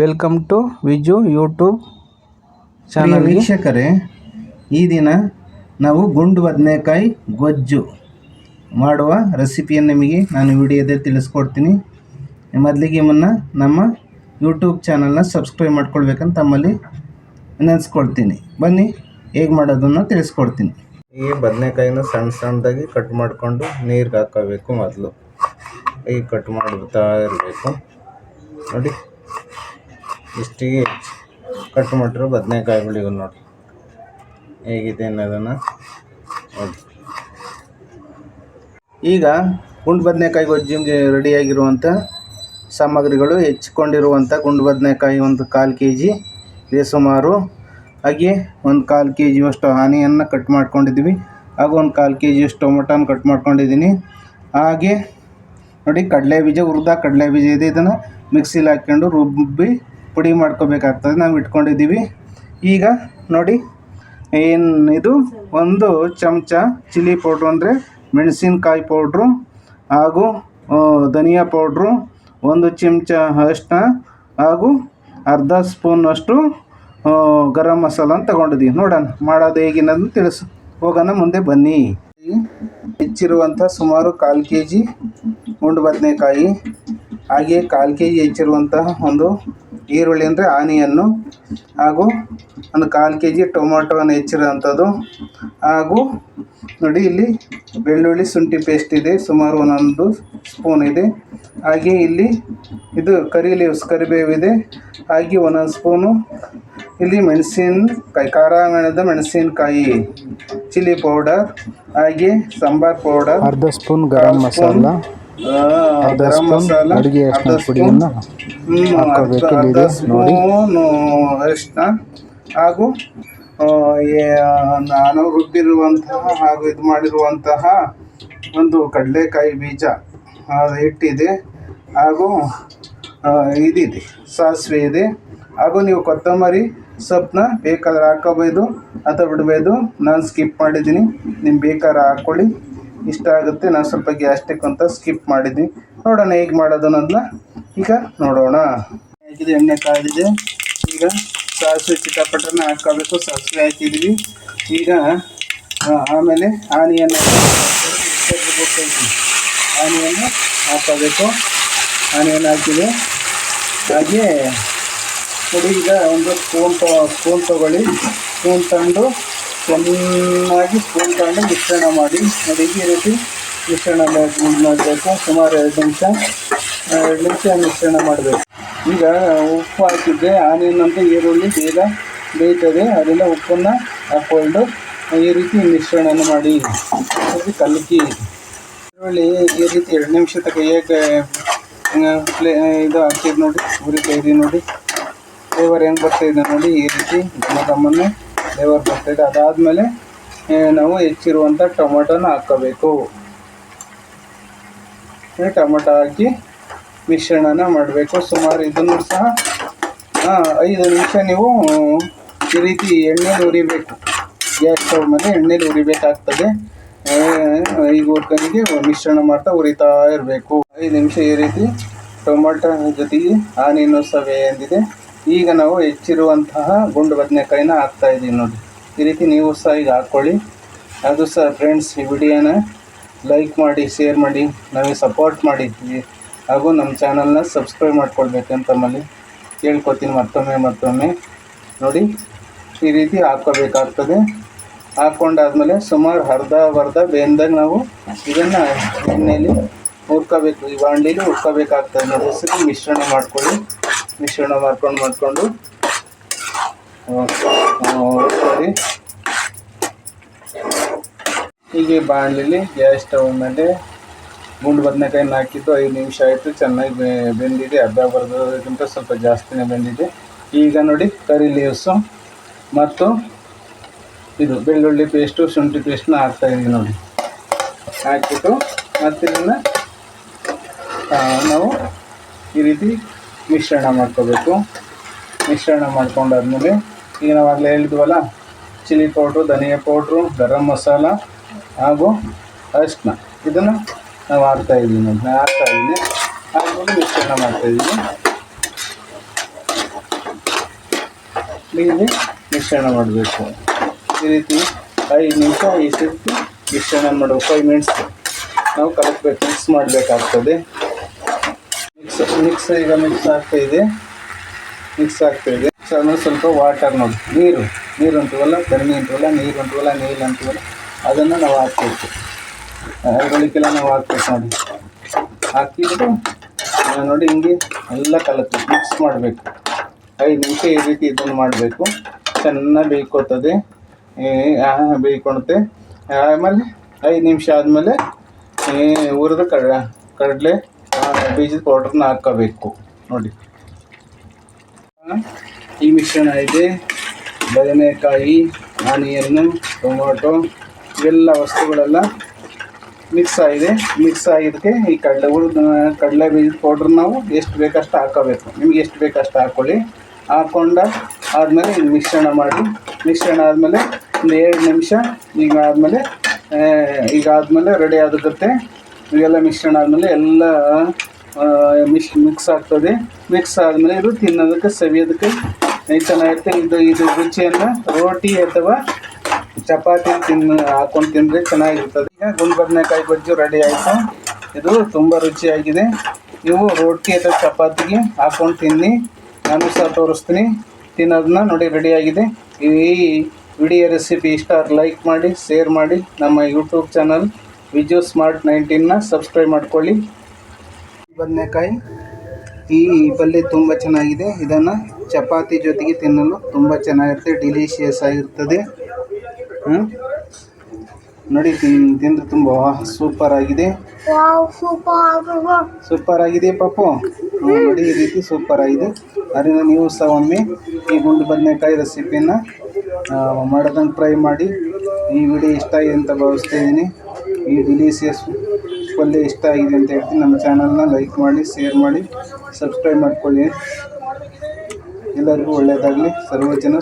Welcome to Viju YouTube channel ವೀಕ್ಷಕರೇ ಈ ದಿನ ನಾವು ಗುಂಡು ಬದನೆಕಾಯಿ ಗೊಜ್ಜು ಮಾಡುವ ರೆಸಿಪಿಯನ್ನು ನಿಮಗೆ ನಾನು ವಿಡಿಯೋದೇ ತಿಳಿಸ್ಕೊಡ್ತೀನಿ. ಮೊದಲಿಗೆ ಮುನ್ನ ನಮ್ಮ ಯೂಟ್ಯೂಬ್ ಚಾನಲ್ನ ಸಬ್ಸ್ಕ್ರೈಬ್ ಮಾಡ್ಕೊಳ್ಬೇಕಂತ ತಮ್ಮಲ್ಲಿ ನೆನೆಸ್ಕೊಳ್ತೀನಿ. ಬನ್ನಿ ಹೇಗೆ ಮಾಡೋದನ್ನು ತಿಳಿಸ್ಕೊಡ್ತೀನಿ. ಈ ಬದನೆಕಾಯಿನ ಸಣ್ಣ ಸಣ್ಣದಾಗಿ ಕಟ್ ಮಾಡಿಕೊಂಡು ನೀರಿಗೆ ಹಾಕೋಬೇಕು ಮೊದಲು. ಈಗ ಕಟ್ ಮಾಡ್ತಾ ಇರಬೇಕು. ನೋಡಿ. ಇಷ್ಟಿಗೆ ಕಟ್ ಮಾಡಿರೋ ಬದನೆಕಾಯಿಗಳಿವೆ ನೋಡಿ ಹೇಗಿದೆ ಅನ್ನೋದನ್ನು ನೋಡಿ ಈಗ ಗುಂಡು ಬದನೆಕಾಯಿ ಗೊಜ್ಜಿಗೆ ರೆಡಿಯಾಗಿರುವಂಥ ಸಾಮಗ್ರಿಗಳು ಹೆಚ್ಚಿಕೊಂಡಿರುವಂಥ ಗುಂಡು ಬದನೆಕಾಯಿ ಒಂದು ಕಾಲು ಕೆ ಜಿ ಇದೇ ಸುಮಾರು ಹಾಗೆ ಒಂದು ಕಾಲು ಕೆ ಜಿಯಷ್ಟು ಆನಿಯನ್ನು ಕಟ್ ಮಾಡ್ಕೊಂಡಿದ್ದೀವಿ ಹಾಗೂ ಒಂದು ಕಾಲು ಕೆ ಜಿಯಷ್ಟು ಟೊಮೊಟೊನ ಕಟ್ ಮಾಡ್ಕೊಂಡಿದ್ದೀನಿ. ಹಾಗೆ ನೋಡಿ ಕಡಲೆ ಬೀಜ ಹುರಿದ ಕಡಲೆ ಬೀಜ ಇದೆ. ಇದನ್ನು ಮಿಕ್ಸಿಲಿ ಹಾಕ್ಕೊಂಡು ರುಬ್ಬಿ ಪುಡಿ ಮಾಡ್ಕೋಬೇಕಾಗ್ತದೆ ನಾವು ಇಟ್ಕೊಂಡಿದ್ದೀವಿ. ಈಗ ನೋಡಿ, ಏನು ಇದು? ಒಂದು ಚಮಚ ಚಿಲ್ಲಿ ಪೌಡ್ರು ಅಂದರೆ ಮೆಣಸಿನಕಾಯಿ ಪೌಡ್ರು ಹಾಗೂ ಧನಿಯಾ ಪೌಡ್ರು, ಒಂದು ಚಮಚ ಅರಿಶಿನ ಹಾಗೂ ಅರ್ಧ ಸ್ಪೂನಷ್ಟು ಗರಂ ಮಸಾಲ ಅಂತ ತಗೊಂಡಿದ್ದೀವಿ. ನೋಡೋಣ, ಮಾಡೋದು ಹೇಗಿನದನ್ನು ತಿಳಿಸು. ಹೋಗೋಣ, ಮುಂದೆ ಬನ್ನಿ. ಹೆಚ್ಚಿರುವಂಥ ಸುಮಾರು ಕಾಲು ಕೆ ಜಿ ಉಂಡು ಬದನೆಕಾಯಿ. ಹಾಗೆ ಕಾಲು ಕೆ ಜಿ ಹೆಚ್ಚಿರುವಂತಹ ಒಂದು ಈರುಳ್ಳಿ ಅಂದರೆ ಆನಿಯನ್ನು ಹಾಗೂ ಒಂದು ಕಾಲು ಕೆ ಜಿ ಟೊಮೊಟೊವನ್ನು ಹೆಚ್ಚಿರೋವಂಥದ್ದು ಹಾಗೂ ನೋಡಿ ಇಲ್ಲಿ ಬೆಳ್ಳುಳ್ಳಿ ಶುಂಠಿ ಪೇಸ್ಟ್ ಇದೆ. ಸುಮಾರು ಒಂದೊಂದು ಸ್ಪೂನ್ ಇದೆ. ಹಾಗೆ ಇಲ್ಲಿ ಇದು ಕರಿ ಲೀವ್ಸ್ ಕರಿಬೇವಿದೆ ಹಾಗೆ ಒಂದೊಂದು ಸ್ಪೂನು ಇಲ್ಲಿ ಮೆಣಸಿನಕಾಯಿ ಖಾರ ಮೆಣದ ಮೆಣಸಿನಕಾಯಿ ಚಿಲ್ಲಿ ಪೌಡರ್ ಹಾಗೆ ಸಾಂಬಾರ್ ಪೌಡರ್ ಅರ್ಧ ಸ್ಪೂನ್ ಗರಂ ಮಸಾಲ. ಅರ್ಧ ಸ್ಪೂನ್ ಮಸಾಲ ಅಡುಗೆ ಅರಿಶಿನ ಪುಡಿಯನ್ನು ಹ್ಮ್, ಹಾಕೋಬೇಕು ಅರ್ಧ- ನೋಡಿ. ಸ್ಪೂನು ಅರಿಶಿನ ಹಾಗೂ ನಾನು ರುಬ್ಬಿರುವಂತಹ ಹಾಗೂ ಇದು ಮಾಡಿರುವಂತಹ ಒಂದು ಕಡಲೆಕಾಯಿ ಬೀಜ ಹಿಟ್ಟಿದೆ ಹಾಗೂ ಇದಿದೆ ಸಾಸಿವೆ ಇದೆ. ಹಾಗೂ ನೀವು ಕೊತ್ತಂಬರಿ ಸೊಪ್ಪನ್ನ ಬೇಕಾದ್ರೆ ಹಾಕೋಬೋದು ಅಥವಾ ಬಿಡ್ಬೋದು. ನಾನು ಸ್ಕಿಪ್ ಮಾಡಿದ್ದೀನಿ. ನಿಮ್ಗೆ ಬೇಕಾದ್ರೆ ಹಾಕ್ಕೊಳ್ಳಿ. ಇಷ್ಟ ಆಗುತ್ತೆ. ನಾನು ಸ್ವಲ್ಪ ಗ್ಯಾಸ್ಟಿಕ್ ಅಂತ ಸ್ಕಿಪ್ ಮಾಡಿದ್ವಿ. ನೋಡೋಣ ಹೇಗೆ ಮಾಡೋದು ಅನ್ನೋದನ್ನ ಈಗ ನೋಡೋಣ. ಹೇಗಿದೆ? ಎಣ್ಣೆ ಕಾದಿದೆ ಈಗ ಸಾಸಿವೆ ಚಿಟಪಟನ ಹಾಕೋಬೇಕು ಸಾಸಿವೆ ಹಾಕಿದ್ವಿ. ಈಗ ಆಮೇಲೆ ಆನಿಯನ್ನು ಆನಿಯನ್ನು ಹಾಕೋಬೇಕು ಆನಿಯನ್ ಹಾಕಿದೆ. ಹಾಗೆ ನೋಡಿ, ಈಗ ಒಂದು ಸ್ಪೂನ್ ಸ್ಪೂನ್ ತೊಗೊಳ್ಳಿ. ಸ್ಪೂನ್ ತಗೊಂಡು ಚೆನ್ನಾಗಿ ಸ್ಪೂನ್ ತಗೊಂಡು ಮಿಶ್ರಣ ಮಾಡಿ. ನೋಡಿ, ಈ ರೀತಿ ಮಿಶ್ರಣ ಮಾಡ್- ಮಾಡಬೇಕು. ಸುಮಾರು ಎರಡು ನಿಮಿಷ. ಎರಡು ನಿಮಿಷ ಮಿಶ್ರಣ ಮಾಡಬೇಕು. ಈಗ ಉಪ್ಪು ಹಾಕಿದ್ದೆ. ಆನಿಯನ್ ಅಂತ ಈರುಳ್ಳಿ ಬೇಗ ಬೇಯ್ತದೆ. ಅದರಿಂದ ಉಪ್ಪನ್ನು ಹಾಕ್ಕೊಂಡು ಈ ರೀತಿ ಮಿಶ್ರಣನ ಮಾಡಿ. ಕಲಕಿ. ಈರುಳ್ಳಿ ಈ ರೀತಿ ಎರಡು ನಿಮಿಷ ತಗ ಹೇಗೆ ಪ್ಲೇ, ಇದು ಹಾಕಿದ್ದು ನೋಡಿ. ಉರಿತಾ ಇದೆ ನೋಡಿ. ಫ್ಲೇವರ್ ಹೆಂಗೆ ಬರ್ತಾಯಿದೆ ನೋಡಿ. ಈ ರೀತಿ ಘಮ ಘಮನೆ ಫ್ಲೇವರ್ ಬರ್ತೈತೆ ಅದಾದಮೇಲೆ ನಾವು ಹೆಚ್ಚಿರುವಂಥ ಟೊಮೊಟೊನ ಹಾಕ್ಕೋಬೇಕು ಟೊಮೊಟೊ ಹಾಕಿ ಮಿಶ್ರಣನ ಮಾಡಬೇಕು. ಸುಮಾರು ಇದನ್ನು ಸಹ ಐದು ನಿಮಿಷ ನೀವು ಈ ರೀತಿ ಎಣ್ಣೆಲಿ ಉರಿಬೇಕು. ಗ್ಯಾಸ್ ಸ್ಟವ್ ಮೇಲೆ ಎಣ್ಣೆಲಿ ಉರಿಬೇಕಾಗ್ತದೆ. ಈ ಹುರ್ಕನಿಗೆ ಮಿಶ್ರಣ ಮಾಡ್ತಾ ಉರಿತಾ ಇರಬೇಕು. ಐದು ನಿಮಿಷ ಈ ರೀತಿ ಟೊಮೊಟೊ ಜೊತೆಗೆ ಆನಿಯನ್ನು ಸವೆ ಎಂದಿದೆ. ಈಗ ನಾವು ಹೆಚ್ಚಿರುವಂತಹ ಗುಂಡು ಬದನೆಕಾಯಿನ ಹಾಕ್ತಾ ಇದ್ದೀವಿ ನೋಡಿ. ಈ ರೀತಿ ನೀವು ಸಹ ಈಗ ಹಾಕ್ಕೊಳ್ಳಿ. ಅದು ಸಹ ಫ್ರೆಂಡ್ಸ್ ಈ ವಿಡಿಯೋನ ಲೈಕ್ ಮಾಡಿ ಶೇರ್ ಮಾಡಿ, ನಮಗೆ ಸಪೋರ್ಟ್ ಮಾಡಿ ಹಾಗೂ ನಮ್ಮ ಚಾನಲ್ನ ಸಬ್ಸ್ಕ್ರೈಬ್ ಮಾಡ್ಕೊಳ್ಬೇಕಂತ ತಮ್ಮಲ್ಲಿ ಕೇಳ್ಕೊತೀನಿ ಮತ್ತೊಮ್ಮೆ ಮತ್ತೊಮ್ಮೆ. ನೋಡಿ, ಈ ರೀತಿ ಹಾಕ್ಕೋಬೇಕಾಗ್ತದೆ. ಹಾಕ್ಕೊಂಡಾದ್ಮೇಲೆ ಸುಮಾರು ಅರ್ಧ ಬರ್ಧ ಬೆಂದಾಗ ನಾವು ಇದನ್ನು ಎಣ್ಣೆಯಲ್ಲಿ ಹುರ್ಕೋಬೇಕು. ಈ ಬಾಂಡೀಲಿ ಹುರ್ಕೋಬೇಕಾಗ್ತದೆ. ನೋಡಿ ಮಿಶ್ರಣ ಮಾಡ್ಕೊಳ್ಳಿ. ಮಿಶ್ರಣ ಮಾಡ್ಕೊಂಡು ಮಾಡಿಕೊಂಡು ಹುರ್ಕೊಳ್ಳಿ ಹೀಗೆ ಬಾಣಲಿಲಿ ಗ್ಯಾಸ್ ಸ್ಟವ್ ಮೇಲೆ ಗುಂಡು ಬದನೆಕಾಯಿನ ಹಾಕಿದ್ದು ಐದು ನಿಮಿಷ ಆಯಿತು. ಚೆನ್ನಾಗಿ ಬೆಂದಿದೆ. ಅರ್ಧ ಬರೋದಕ್ಕಿಂತ ಸ್ವಲ್ಪ ಜಾಸ್ತಿನೇ ಬೆಂದಿದೆ. ಈಗ ನೋಡಿ ಕರಿ ಲೀವ್ಸು ಮತ್ತು ಇದು ಬೆಳ್ಳುಳ್ಳಿ ಪೇಸ್ಟು ಶುಂಠಿ ಪೇಸ್ಟ್ನ ಹಾಕ್ತಾ ಇದ್ದೀವಿ ನೋಡಿ. ಹಾಕಿಬಿಟ್ಟು ಮತ್ತೆ ಇದನ್ನು ನಾವು ಈ ರೀತಿ ಮಿಶ್ರಣ ಮಾಡ್ಕೋಬೇಕು. ಮಿಶ್ರಣ ಮಾಡ್ಕೊಂಡಾದ್ಮೇಲೆ, ಈಗ ನಾವು ಆಗಲೇ ಹೇಳಿದ್ವಲ್ಲ ಚಿಲ್ಲಿ ಪೌಡ್ರು ಧನಿಯಾ ಪೌಡ್ರು ಗರಂ ಮಸಾಲ ಹಾಗೂ ಅರಿಶಿನ ಇದನ್ನು ನಾವು ಹಾಕ್ತಾ ಇದ್ದೀವಿ ನೋಡಿ. ನಾನು ಹಾಕ್ತಾ ಇದ್ದೀನಿ. ಹಾಕ್ಬಿಟ್ಟು ಮಿಶ್ರಣ ಮಾಡ್ತಾ ಇದ್ದೀನಿ. ಇಲ್ಲಿ ಮಿಶ್ರಣ ಮಾಡಬೇಕು. ಈ ರೀತಿ ಐದು ನಿಮಿಷ, ಈ ರೀತಿ ಮಿಶ್ರಣ ಮಾಡಬೇಕು. ಫೈವ್ ಮಿನಿಟ್ಸ್ ನಾವು ಕಲಕ್ಬೇಕು ಮಿಕ್ಸ್ ಮಾಡಬೇಕಾಗ್ತದೆ. ಮಿಕ್ಸ್ ಈಗ ಮಿಕ್ಸ್ ಆಗ್ತಾ ಇದೆ. ಮಿಕ್ಸ್ ಆಗ್ತಾ ಇದೆ. ಆದ್ಮೇಲೆ ಸ್ವಲ್ಪ ವಾಟರ್ ನೋಡಿ. ನೀರು. ನೀರು ಅಂತೀವಲ್ಲ, ಕಡಿಮೆ ಅಂತೀವಲ್ಲ, ನೀರು ಅಂತೀವಲ್ಲ ನೀರು ಅಂತೀವಲ್ಲ. ಅದನ್ನು ನಾವು ಹಾಕ್ಬೇಕು. ಅದರೊಳಗೆಲ್ಲ ನಾವು ಹಾಕ್ಬೇಕು ನೋಡಿ. ಹಾಕಿಬಿಟ್ಟು ನೋಡಿ ಹಿಂಗೆ ಎಲ್ಲ ಕಲತ್ತು ಮಿಕ್ಸ್ ಮಾಡಬೇಕು. ಐದು ನಿಮಿಷ ಈ ರೀತಿ ಇದನ್ನು ಮಾಡಬೇಕು. ಚೆನ್ನಾಗಿ ಬೇಯ್ಕೋತದೆ ಬೇಯ್ಕೊಳುತ್ತೆ. ಆಮೇಲೆ ಐದು ನಿಮಿಷ ಆದಮೇಲೆ ಹುರಿದು ಕಡ, ಕಡಲೆ ಬೀಜದ ಪೌಡ್ರನ್ನ ಹಾಕೋಬೇಕು. ನೋಡಿ. ಈ ಮಿಶ್ರಣ ಇದೆ. ಬದನೆಕಾಯಿ ಆನಿಯನ್ನು ಟೊಮೊಟೊ ಇವೆಲ್ಲ ವಸ್ತುಗಳೆಲ್ಲ ಮಿಕ್ಸ್ ಆಗಿದೆ. ಮಿಕ್ಸ್ ಆಗಿದ್ದಕ್ಕೆ ಈ ಕಡಲೆ ಹುರಿದ ಕಡಲೆ ಬೀಜದ ಪೌಡ್ರ್ ನಾವು ಎಷ್ಟು ಬೇಕಷ್ಟು ಹಾಕೋಬೇಕು. ನಿಮ್ಗೆ ಎಷ್ಟು ಬೇಕಷ್ಟು ಹಾಕ್ಕೊಳ್ಳಿ ಹಾಕ್ಕೊಂಡ ಆದಮೇಲೆ ಇದು ಮಿಶ್ರಣ ಮಾಡಿ. ಮಿಶ್ರಣ ಆದಮೇಲೆ ಒಂದು ಎರಡು ನಿಮಿಷ ಈಗ ಆದಮೇಲೆ ಈಗ ಆದಮೇಲೆ ರೆಡಿ ಇವೆಲ್ಲ ಮಿಶ್ರಣ ಆದಮೇಲೆ ಎಲ್ಲ ಮಿಶ್ ಮಿಕ್ಸ್ ಆಗ್ತದೆ. ಮಿಕ್ಸ್ ಆದಮೇಲೆ ಇದು ತಿನ್ನೋದಕ್ಕೆ, ಸವಿಯೋದಕ್ಕೆ ಚೆನ್ನಾಗಿರುತ್ತೆ ಇದು ಇದು ರುಚಿಯನ್ನು ರೋಟಿ ಅಥವಾ ಚಪಾತಿ ತಿನ್ನ, ಹಾಕೊಂಡು ತಿಂದರೆ ಚೆನ್ನಾಗಿರ್ತದೆ. ಈಗ ಗುಂಡು ಬದನೆಕಾಯಿ ಗೊಜ್ಜು ರೆಡಿ ಆಯಿತು? ಇದು ತುಂಬ ರುಚಿಯಾಗಿದೆ. ನೀವು ರೋಟಿ ಅಥವಾ ಚಪಾತಿಗೆ ಹಾಕೊಂಡು ತಿನ್ನಿ. ನಾನು ಸಹ ತೋರಿಸ್ತೀನಿ. ತಿನ್ನೋದನ್ನ ನೋಡಿ ರೆಡಿಯಾಗಿದೆ ಈ ವಿಡಿಯೋ ರೆಸಿಪಿ ಇಷ್ಟ ಲೈಕ್ ಮಾಡಿ ಶೇರ್ ಮಾಡಿ ನಮ್ಮ ಯೂಟ್ಯೂಬ್ ಚಾನಲ್ ವಿಜು ಸ್ಮಾರ್ಟ್ ನೈನ್ಟೀನ್ನ ಸಬ್ಸ್ಕ್ರೈಬ್ ಮಾಡ್ಕೊಳ್ಳಿ. ಬದನೆಕಾಯಿ. ಈ ಪಲ್ಯ ತುಂಬ ಚೆನ್ನಾಗಿದೆ. ಇದನ್ನು ಚಪಾತಿ ಜೊತೆಗೆ ತಿನ್ನಲು ತುಂಬ ಚೆನ್ನಾಗಿರುತ್ತೆ. ಡಿಲಿಷಿಯಸ್ ಆಗಿರ್ತದೆ? ನೋಡಿ ತಿನ್ ತಿಂದ್ರೆ ತುಂಬ ಸೂಪರ್ ಆಗಿದೆ. ಸೂಪರ್ ಆಗಿದೆ. ಪಾಪು. ನೋಡಿ ಈ ರೀತಿ ಸೂಪರ್ ಆಗಿದೆ. ಅದರಿಂದ ನೀವು ಸಹ ಒಮ್ಮೆ ಈ ಗುಂಡು ಬದನೆಕಾಯಿ ರೆಸಿಪಿನ ಮಾಡೋದಂಗೆ ಟ್ರೈ ಮಾಡಿ. ಈ ವಿಡಿಯೋ ಇಷ್ಟ ಆಗಿದೆ ಅಂತ ಭಾವಿಸ್ತಾ ಇದ್ದೀನಿ. ಈ ಡಿಲೀಸಿಯಸ್ ಪಲ್ಯ ಇಷ್ಟ ಆಗಿದೆ ಅಂತ ಹೇಳ್ತೀನಿ. ನಮ್ಮ ಚಾನಲ್ನ ಲೈಕ್ ಮಾಡಿ ಶೇರ್ ಮಾಡಿ ಸಬ್ಸ್ಕ್ರೈಬ್ ಮಾಡ್ಕೊಳ್ಳಿ. ಎಲ್ಲರಿಗೂ ಒಳ್ಳೆಯದಾಗಲಿ ಸರ್ವ ಜನ